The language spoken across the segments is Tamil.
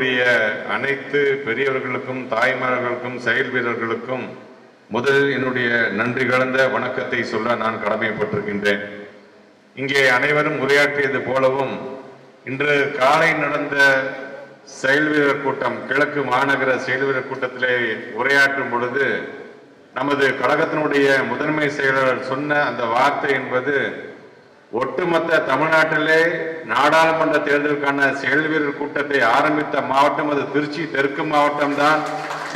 நம்முடைய அனைத்து பெரியவர்களுக்கும் தாய்மார்களுக்கும் செயல் வீரர்களுக்கும் முதலில் என்னுடைய நன்றி கலந்த வணக்கத்தை சொல்ல நான் கடமைப்பட்டிருக்கின்றேன். இங்கே அனைவரும் உரையாற்றியது போலவும் இன்று காலை நடந்த செயல் வீரர் கூட்டம் கிழக்கு மாநகர செயல் வீரர் கூட்டத்திலே உரையாற்றும் பொழுது நமது கழகத்தினுடைய முதன்மை செயலாளர் சொன்ன அந்த வார்த்தை என்பது ஒட்டுமொத்த தமிழ்நாட்டிலே நாடாளுமன்ற தேர்தலுக்கான செயல் வீரர் கூட்டத்தை ஆரம்பித்த மாவட்டம் அது திருச்சி தெற்கு மாவட்டம் தான்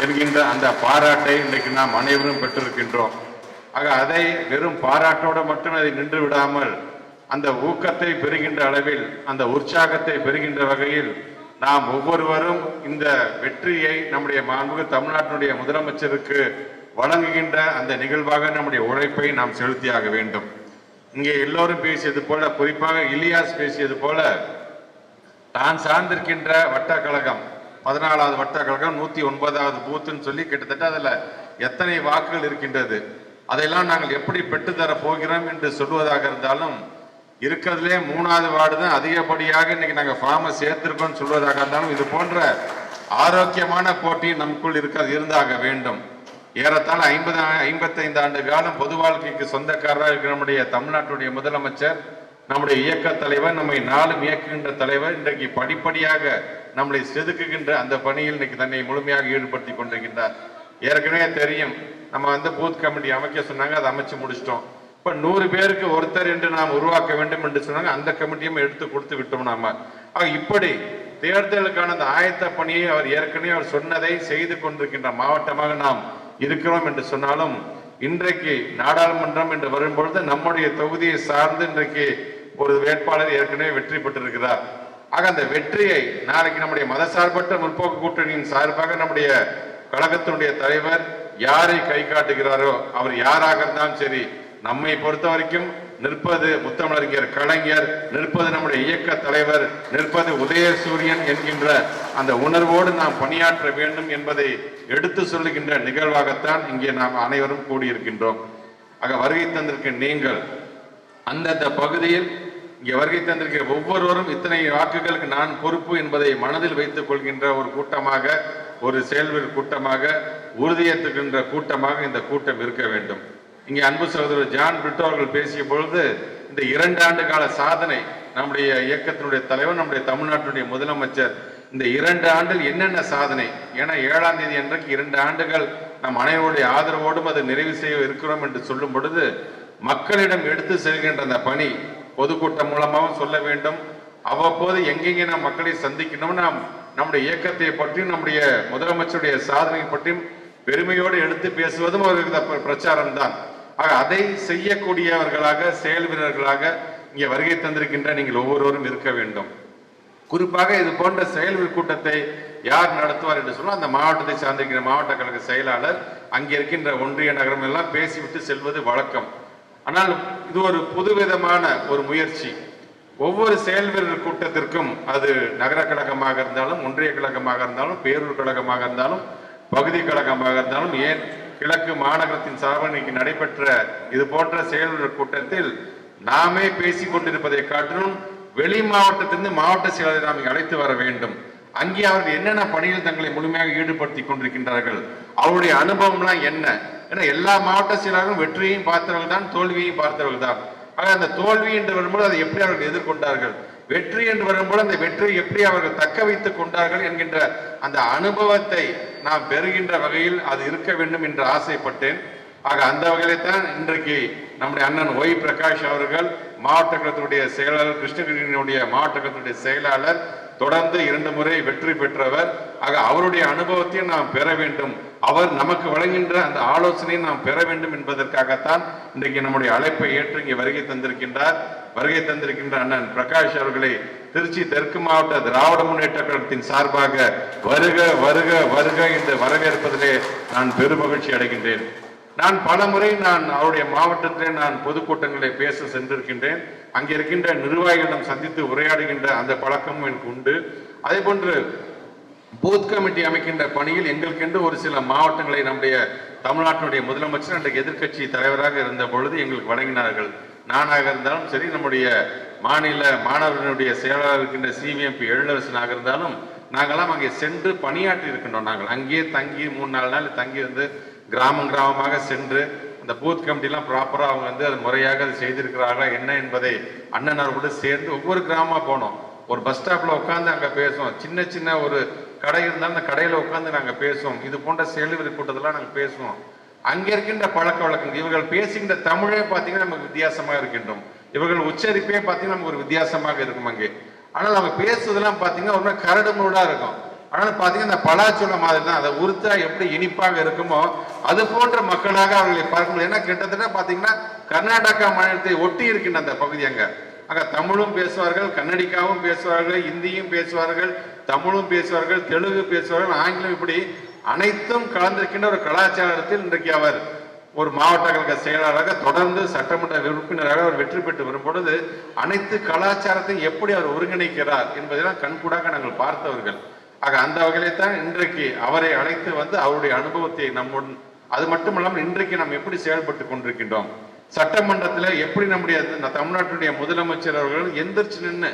என்கின்ற அந்த பாராட்டை இன்றைக்கு நாம் அனைவரும் பெற்றிருக்கின்றோம். ஆக அதை வெறும் பாராட்டோடு மட்டும் அதை நின்று விடாமல் அந்த ஊக்கத்தை பெறுகின்ற அளவில் அந்த உற்சாகத்தை பெறுகின்ற வகையில் நாம் ஒவ்வொருவரும் இந்த வெற்றியை நம்முடைய மாண்புக்கு தமிழ்நாட்டினுடைய முதலமைச்சருக்கு வழங்குகின்ற அந்த நிகழ்வாக நம்முடைய உழைப்பை நாம் செலுத்தியாக வேண்டும். இங்கே எல்லோரும் பேசியது போல குறிப்பாக இலியாஸ் பேசியது போல தான் சார்ந்திருக்கின்ற வட்டக்கழகம் பதினாலாவது வட்டக்கழகம் நூற்றி நூத்தி ஒன்பதாவது பூத்துன்னு சொல்லி கிட்டத்தட்ட அதுல எத்தனை வாக்குகள் இருக்கின்றது அதையெல்லாம் நாங்கள் எப்படி பெற்றுத்தர போகிறோம் என்று சொல்வதாக இருந்தாலும் இருக்கிறதுலே மூணாவது வார்டு தான் அதிகப்படியாக இன்னைக்கு நாங்கள் ஃபார்மை சேர்த்திருக்கோம்னு சொல்வதாக இருந்தாலும் இது போன்ற ஆரோக்கியமான போட்டி நமக்குள் இருக்க இருந்தாக வேண்டும். ஏறத்தாழ ஐம்பது ஐம்பத்தைந்து ஆண்டு காலம் பொது வாழ்க்கைக்கு சொந்தக்காரராக இருக்கிற நம்முடைய தமிழ்நாட்டுடைய முதலமைச்சர் நம்முடைய இயக்க தலைவர் நம்மை நாளும் இயக்குகின்ற தலைவர் இன்றைக்கு படிப்படியாக நம்மளை செதுக்குகின்ற அந்த பணியில் இன்னைக்கு தன்னை முழுமையாக ஈடுபடுத்தி கொண்டிருக்கின்றார். ஏற்கனவே தெரியும் நம்ம வந்து பூத் கமிட்டி அமைக்க சொன்னாங்க அதை அமைச்சு முடிச்சிட்டோம். இப்ப நூறு பேருக்கு ஒருத்தர் என்று நாம் உருவாக்க வேண்டும் என்று சொன்னாங்க அந்த கமிட்டியும் எடுத்து கொடுத்து விட்டோம் நாம. ஆக இப்படி தேர்தலுக்கான அந்த ஆயத்த பணியை அவர் ஏற்கனவே அவர் சொன்னதை செய்து கொண்டிருக்கின்ற மாவட்டமாக நாம் இருக்கிறோம் என்று சொன்னாலும் இன்றைக்கு நாடாளுமன்றம் என்று வரும்பொழுது நம்முடைய தொகுதியை சார்ந்து இன்றைக்கு ஒரு வேட்பாளர் ஏற்கனவே வெற்றி பெற்றிருக்கிறார். ஆக அந்த வெற்றியை நாளைக்கு நம்முடைய மதசார்பற்ற முற்போக்கு கூட்டணியின் சார்பாக நம்முடைய கழகத்தினுடைய தலைவர் யாரை கை காட்டுகிறாரோ அவர் யாராக இருந்தாலும் சரி நம்மை பொறுத்த வரைக்கும் நிற்பது முத்தமிழறிஞர் கலைஞர் நிற்பது நம்முடைய இயக்க தலைவர் நிற்பது உதயசூரியன் என்கின்ற அந்த உணர்வோடு நாம் பணியாற்ற வேண்டும் என்பதை எடுத்து சொல்லுகின்ற நிகழ்வாகத்தான் இங்கே நாம் அனைவரும் கூடியிருக்கின்றோம். ஆக வருகை தந்திருக்க நீங்கள் அந்தந்த பகுதியில் இங்கே வருகை தந்திருக்கிற ஒவ்வொருவரும் இத்தனை வாக்குகளுக்கு நான் பொறுப்பு என்பதை மனதில் வைத்துக் கொள்கின்ற ஒரு கூட்டமாக ஒரு செயல்வர் கூட்டமாக உறுதியேற்றுகின்ற கூட்டமாக இந்த கூட்டம் இருக்க வேண்டும். இங்கே அன்பு சகோதரர் ஜான் பிரிட்டோ அவர்கள் பேசிய பொழுது இந்த இரண்டு ஆண்டு கால சாதனை நம்முடைய இயக்கத்தினுடைய தலைவர் நம்முடைய தமிழ்நாட்டினுடைய முதலமைச்சர் இந்த இரண்டு ஆண்டில் என்னென்ன சாதனை? ஏன்னா ஏழாம் தேதி அன்றைக்கு இரண்டு ஆண்டுகள் நம் அனைவருடைய ஆதரவோடும் அதை நிறைவு செய்ய இருக்கிறோம் என்று சொல்லும் பொழுது மக்களிடம் எடுத்து செல்கின்ற அந்த பணி பொதுக்கூட்டம் மூலமாகவும் சொல்ல வேண்டும். அவ்வப்போது எங்கெங்கே நாம் மக்களை சந்திக்கணும் நாம் நம்முடைய இயக்கத்தை பற்றியும் நம்முடைய முதலமைச்சருடைய சாதனை பற்றியும் பெருமையோடு எடுத்து பேசுவதும் ஒரு பிரச்சாரம் தான் அதை செய்யக்கூடியவர்களாக செயல் வீரர்களாக இங்கே வருகை தந்திருக்கின்ற நீங்கள் ஒவ்வொருவரும் இருக்க வேண்டும். குறிப்பாக இது போன்ற செயல் கூட்டத்தை யார் நடத்துவார் என்று சொன்னால் அந்த மாவட்டத்தை சார்ந்திருக்கிற மாவட்ட கழக செயலாளர் அங்கே இருக்கின்ற ஒன்றிய நகரம் எல்லாம் பேசிவிட்டு செல்வது வழக்கம். ஆனால் இது ஒரு புதுவிதமான ஒரு முயற்சி. ஒவ்வொரு செயல் வீரர் கூட்டத்திற்கும் அது நகர கழகமாக இருந்தாலும் ஒன்றிய கழகமாக இருந்தாலும் பேரூர் கழகமாக இருந்தாலும் பகுதி கழகமாக இருந்தாலும் ஏன் கிழக்கு மாநகரத்தின் சார்பில் இன்னைக்கு நடைபெற்ற இது போன்ற செயலர் கூட்டத்தில் நாமே பேசிக் கொண்டிருப்பதை காட்டிலும் வெளி மாவட்டத்திலிருந்து மாவட்ட செயலரை நாம் அழைத்து வர வேண்டும். அங்கே அவர்கள் என்னென்ன பணியில் தங்களை முழுமையாக ஈடுபடுத்தி கொண்டிருக்கின்றார்கள் அவருடைய அனுபவம்லாம் என்ன? ஏன்னா எல்லா மாவட்ட செயலர்களும் வெற்றியையும் பார்த்தவர்கள் தான் தோல்வியையும் பார்த்தவர்கள் தான். ஆக அந்த தோல்வி என்று வரும்போது அதை எப்படி அவர்கள் எதிர்கொண்டார்கள்? வெற்றி என்று வரும்போது அந்த வெற்றியை எப்படி அவர்கள் தக்க வைத்துக் கொண்டார்கள் என்கின்ற அந்த அனுபவத்தை நான் பெறுகின்ற வகையில் அது இருக்க வேண்டும் என்று ஆசைப்பட்டேன். ஆக அந்த வகையிலே தான் இன்றைக்கு நம்முடைய அண்ணன் ஒய் பிரகாஷ் அவர்கள் மாவட்ட கழகத்துடைய செயலாளர் கிருஷ்ணகிரியினுடைய மாவட்ட கழகத்துடைய செயலாளர் தொடர்ந்து இரண்டு முறை வெற்றி பெற்றவர். ஆக அவருடைய அனுபவத்தையும் நாம் பெற வேண்டும். அவர் நமக்கு வழங்குகின்ற அந்த ஆலோசனையை நாம் பெற வேண்டும் என்பதற்காகத்தான் இன்றைக்கு நம்முடைய அழைப்பை ஏற்று இங்கே வருகை தந்திருக்கின்றார். வருகை தந்திருக்கின்ற அண்ணன் பிரகாஷ் அவர்களை திருச்சி தெற்கு மாவட்ட திராவிட முன்னேற்ற கழகத்தின் சார்பாக வருக வருக வருக என்று வரவேற்பதிலே நான் பெருமகிழ்ச்சி அடைகின்றேன். நான் பல முறை நான் அவருடைய மாவட்டத்திலே நான் பொதுக்கூட்டங்களை பேச சென்றிருக்கின்றேன். அங்கே இருக்கின்ற நிர்வாகிகளிடம் சந்தித்து உரையாடுகின்ற அந்த பழக்கமும் எனக்கு உண்டு. அதே போன்று பூத் கமிட்டி அமைக்கின்ற பணியில் எங்களுக்கென்று ஒரு சில மாவட்டங்களை நம்முடைய தமிழ்நாட்டினுடைய முதலமைச்சர் அன்றைக்கு எதிர்க்கட்சி தலைவராக இருந்த பொழுது எங்களுக்கு வழங்கினார்கள். நானாக இருந்தாலும் சரி நம்முடைய மாநில மாணவர்களுடைய செயலாளர் இருக்கின்ற சிவிஎம்பி எழிலரசனாக இருந்தாலும் நாங்கள்லாம் அங்கே சென்று பணியாற்றி இருக்கின்றோம் நாங்கள். அங்கேயே தங்கி மூணு நாலு நாள் தங்கி இருந்து கிராமம் கிராமமாக சென்று அந்த பூத் கமிட்டிலாம் ப்ராப்பராக அவங்க வந்து அது முறையாக அது செய்திருக்கிறார்களா என்ன என்பதை அண்ணனோடு சேர்ந்து ஒவ்வொரு கிராமமாக போனோம். ஒரு பஸ் ஸ்டாப்பில் உட்காந்து அங்கே பேசுவோம். சின்ன சின்ன ஒரு கடை இருந்தாலும் அந்த கடையில் உட்காந்து நாங்கள் பேசுவோம். இது போன்ற செயல்விரி கூட்டத்தெல்லாம் நாங்கள் பேசுவோம். அங்கே இருக்கின்ற பழக்க வழக்கங்கள் இவர்கள் பேசுகின்ற தமிழே பார்த்தீங்கன்னா நமக்கு வித்தியாசமாக இருக்கின்றோம். இவர்கள் உச்சரிப்பே பார்த்தீங்கன்னா நமக்கு ஒரு வித்தியாசமாக இருக்கும் அங்கே. ஆனால் அவங்க பேசுறதெல்லாம் பார்த்தீங்கன்னா ஒரு கரடு முருடாக இருக்கும். ஆனால் பார்த்தீங்கன்னா இந்த பலாச்சோளம் மாதிரி தான். அதை உறுத்தா எப்படி இனிப்பாக இருக்குமோ அது போன்ற மக்களாக அவர்களை பார்க்க முடியும் ஏன்னா கிட்டத்தட்ட பார்த்தீங்கன்னா கர்நாடகா மாநிலத்தை ஒட்டி இருக்கின்ற அந்த பகுதி அங்கே. அங்க தமிழும் பேசுவார்கள் கன்னடிக்காவும் பேசுவார்கள் இந்தியும் பேசுவார்கள் தமிழும் பேசுவார்கள் தெலுங்கு பேசுவார்கள் ஆங்கிலம் இப்படி அனைத்தும் கலந்திருக்கின்ற ஒரு கலாச்சாரத்தில் இன்றைக்கு அவர் ஒரு மாவட்ட கழக செயலாளராக தொடர்ந்து சட்டமன்ற உறுப்பினராக அவர் வெற்றி பெற்று வரும் பொழுது அனைத்து கலாச்சாரத்தையும் எப்படி அவர் ஒருங்கிணைக்கிறார் என்பதெல்லாம் கண்கூடாக நாங்கள் பார்த்தவர்கள். ஆக அந்த வகையிலே தான் இன்றைக்கு அவரை அழைத்து வந்து அவருடைய அனுபவத்தை நம்முடன் அது மட்டுமல்லாமல் இன்றைக்கு நாம் எப்படி செயல்பட்டு கொண்டிருக்கின்றோம். சட்டமன்றத்தில் எப்படி நம்முடைய தமிழ்நாட்டினுடைய தமிழ்நாட்டுடைய முதலமைச்சர் அவர்கள் எந்திரிச்சு நின்று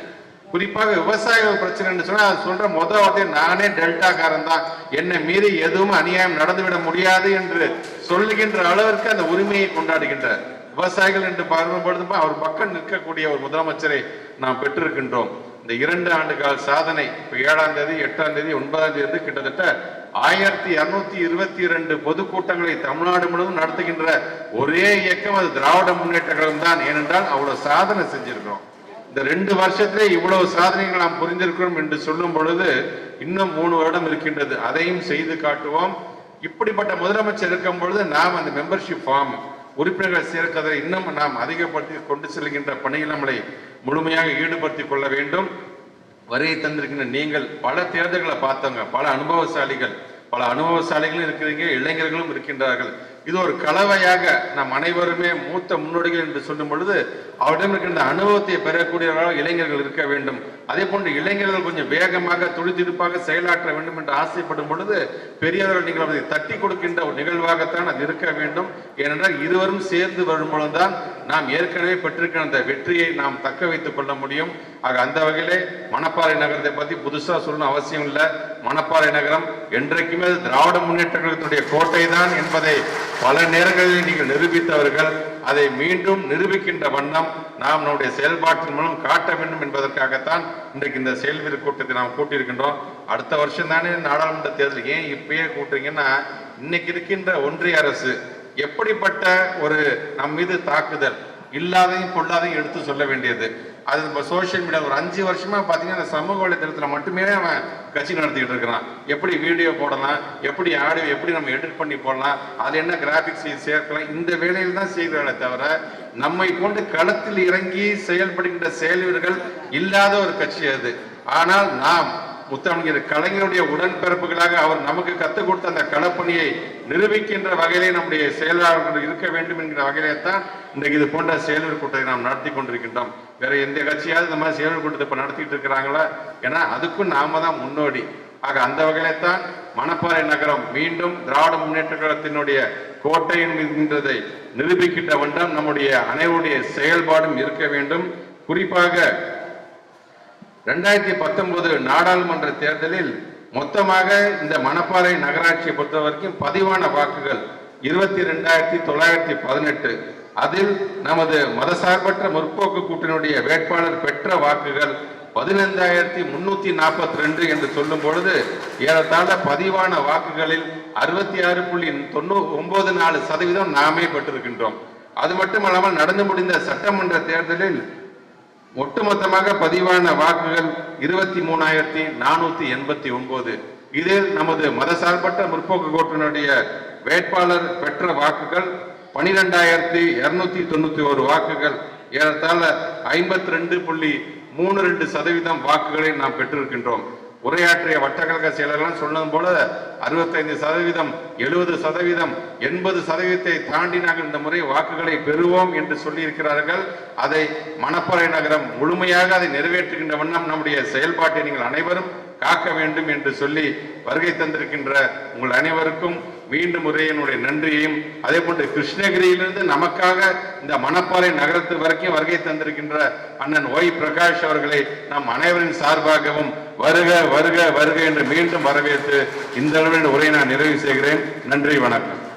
குறிப்பாக விவசாயிகள் பிரச்சனைன்னு சொன்னா அது சொல்ற முத வார்த்தை நானே டெல்டாக்காரன் தான். என்னை மீறி எதுவும் அநியாயம் நடந்துவிட முடியாது என்று சொல்லுகின்ற அளவிற்கு அந்த உரிமையை கொண்டாடுகின்றார். விவசாயிகள் என்று பார்க்கும் பொழுது அவர் பக்கம் நிற்கக்கூடிய ஒரு முதலமைச்சரை நாம் பெற்றிருக்கின்றோம். இந்த இரண்டு ஆண்டு கால சாதனை இப்போ ஏழாம் தேதி எட்டாம் தேதி ஒன்பதாம் தேதி கிட்டத்தட்ட ஆயிரத்தி இருநூத்தி இருபத்தி இரண்டு பொதுக்கூட்டங்களை தமிழ்நாடு முழுவதும் நடத்துகின்ற ஒரே இயக்கம் அது திராவிட முன்னேற்ற கழகம் தான். ஏனென்றால் அவ்வளவு சாதனை செஞ்சிருக்கிறோம். இந்த ரெண்டு வருஷத்திலே இவ்வளவு சாதனைகள் நாம் புரிந்திருக்கிறோம் என்று சொல்லும் பொழுது இன்னும் மூணு வருடம் இருக்கின்றது. அதையும் செய்து காட்டுவோம். இப்படிப்பட்ட முதலமைச்சர் இருக்கும் பொழுது நாம் அந்த மெம்பர்ஷிப் ஃபார்ம் உறுப்பினர்கள் சேர்க்கதை இன்னும் நாம் அதிகப்படுத்தி கொண்டு செல்கின்ற பணியில் நம்மளை முழுமையாக ஈடுபடுத்திக் கொள்ள வேண்டும். வருகை தந்திருக்கின்ற நீங்கள் பல தேர்தல்களை பார்த்தவங்க பல அனுபவசாலிகள் பல அனுபவசாலிகளும் இருக்கிறீங்க இளைஞர்களும் இருக்கின்றார்கள். இது ஒரு கலவையாக நாம் அனைவருமே மூத்த முன்னோடிகள் என்று சொல்லும் பொழுது அவரிடம் இருக்கின்ற அனுபவத்தை பெறக்கூடியவர்களாக இளைஞர்கள் இருக்க வேண்டும். அதே போன்று இளைஞர்கள் கொஞ்சம் வேகமாக துடிதுடிப்பாக செயலாற்ற வேண்டும் என்று ஆசைப்படும் பொழுது பெரியவர்கள் நீங்கள் அதை தட்டி கொடுக்கின்ற ஒரு நிகழ்வாகத்தான் அது இருக்க வேண்டும். ஏனென்றால் இருவரும் சேர்ந்து வரும் பொழுதுதான் நாம் ஏற்கனவே பெற்றிருக்கிற அந்த வெற்றியை நாம் தக்க வைத்துக் கொள்ள முடியும். ஆக அந்த வகையிலே மணப்பாறை நகரத்தை பத்தி புதுசா சொல்லணும் அவசியம் இல்லை. மணப்பாறை நகரம் என்றைக்குமே திராவிட முன்னேற்ற கழகத்தினுடைய கோட்டை தான் என்பதை பல நேரங்களில் நீங்கள் நிரூபித்தவர்கள் அதை மீண்டும் நிரூபிக்கின்ற வண்ணம் நாம் நம்முடைய செயல்பாட்டின் மூலம் காட்ட வேண்டும் என்பதற்காகத்தான் இன்றைக்கு இந்த செயல்வீர கூட்டத்தை நாம் கூட்டியிருக்கின்றோம். அடுத்த வருஷம் தானே நாடாளுமன்ற தேர்தல் ஏன் இப்பயே கூட்டுறீங்கன்னா இன்னைக்கு இருக்கின்ற ஒன்றிய அரசு எப்படிப்பட்ட ஒரு நம் மீது தாக்குதல் இல்லாதையும் பொல்லாதையும் எடுத்து சொல்ல வேண்டியது. அது நம்ம சோஷியல் மீடியா ஒரு அஞ்சு வருஷமா பார்த்தீங்கன்னா அந்த சமூக வலைதளத்தில் மட்டுமே அவன் கட்சி நடத்திக்கிட்டு இருக்கிறான். எப்படி வீடியோ போடலாம் எப்படி ஆடியோ எப்படி நம்ம எடிட் பண்ணி போடலாம் அது என்ன கிராபிக்ஸ் சேர்க்கலாம் இந்த வேலையில் தான் செய்கிறார்களே தவிர நம்மை கொண்டு களத்தில் இறங்கி செயல்படுகின்ற செயல்வீர்கள் இல்லாத ஒரு கட்சி அது. ஆனால் நாம் முத்தமிழர் கலைஞருடைய உடன்பிறப்புகளாக அவர் நமக்கு கற்றுக் கொடுத்த அந்த களப்பணியை நிரூபிக்கின்ற வகையிலே நம்முடைய செயலாளர்கள் இருக்க வேண்டும் என்கிற வகையிலே தான் இன்றைக்கு இது போன்ற செயலர் கூட்டத்தை நாம் நடத்தி கொண்டிருக்கின்றோம். வேற எந்த கட்சியாவது இந்த மாதிரி செயலர் கூட்டத்தை இப்ப நடத்திட்டு இருக்கிறாங்களா? ஏன்னா அதுக்கும் நாம தான் முன்னோடி. ஆக அந்த வகையிலே தான் மணப்பாறை நகரம் மீண்டும் திராவிட முன்னேற்ற கழகத்தினுடைய கோட்டை என்கின்றதை நிரூபிக்கின்ற வண்ணம் நம்முடைய அனைவருடைய செயல்பாடும் இருக்க வேண்டும். குறிப்பாக ரெண்டாயிரத்தி பத்தொன்பது நாடாளுமன்ற தேர்தலில் மொத்தமாக இந்த மணப்பாறை நகராட்சியை பொறுத்த வரைக்கும் பதிவான வாக்குகள் இருபத்தி ரெண்டாயிரத்தி தொள்ளாயிரத்தி பதினெட்டு. அதில் நமது மதசார்பற்ற முற்போக்கு கூட்டணியுடைய வேட்பாளர் பெற்ற வாக்குகள் பதினைந்தாயிரத்தி முன்னூத்தி நாற்பத்தி ரெண்டு என்று சொல்லும் பொழுது ஏறத்தாழ பதிவான வாக்குகளில் அறுபத்தி ஆறு புள்ளி தொண்ணூ ஒன்பது நாலு சதவீதம் நாமே பெற்றிருக்கின்றோம். அது மட்டுமல்லாமல் நடந்து முடிந்த சட்டமன்ற தேர்தலில் ஒட்டுமொத்தமாக பதிவான வாக்குகள் இருபத்தி மூணாயிரத்தி நானூத்தி எண்பத்தி ஒன்பது. இதில் நமது மதசார்பற்ற முற்போக்கு கூட்டணியுடைய வேட்பாளர் பெற்ற வாக்குகள் பனிரெண்டாயிரத்தி இருநூத்தி தொண்ணூத்தி ஒரு வாக்குகள். ஏறத்தாழ ஐம்பத்தி ரெண்டு புள்ளி மூணு ரெண்டு சதவீதம் வாக்குகளை நாம் பெற்றிருக்கின்றோம். உரையாற்றிய வட்டக்கழக செயலர்கள் சொன்னது போல அறுபத்தைந்து சதவீதம் எழுபது சதவீதம் எண்பது சதவீதத்தை தாண்டி நாங்கள் இந்த முறை வாக்குகளை பெறுவோம் என்று சொல்லியிருக்கிறார்கள். அதை மணப்பாறை நகரம் முழுமையாக அதை நிறைவேற்றுகின்ற வண்ணம் நம்முடைய செயல்பாட்டை நீங்கள் அனைவரும் காக்க வேண்டும் என்று சொல்லி வருகை தந்திருக்கின்ற உங்கள் அனைவருக்கும் மீண்டும் ஒரே என்னுடைய நன்றியையும் அதே போன்று கிருஷ்ணகிரியிலிருந்து நமக்காக இந்த மணப்பாறை நகரத்து வரைக்கும் வருகை தந்திருக்கின்ற அண்ணன் ஒய் பிரகாஷ் அவர்களை நம் அனைவரின் சார்பாகவும் வருக வருக வருக என்று மீண்டும் வரவேற்று இந்த அளவில் உரையை நான் நிறைவு செய்கிறேன். நன்றி வணக்கம்.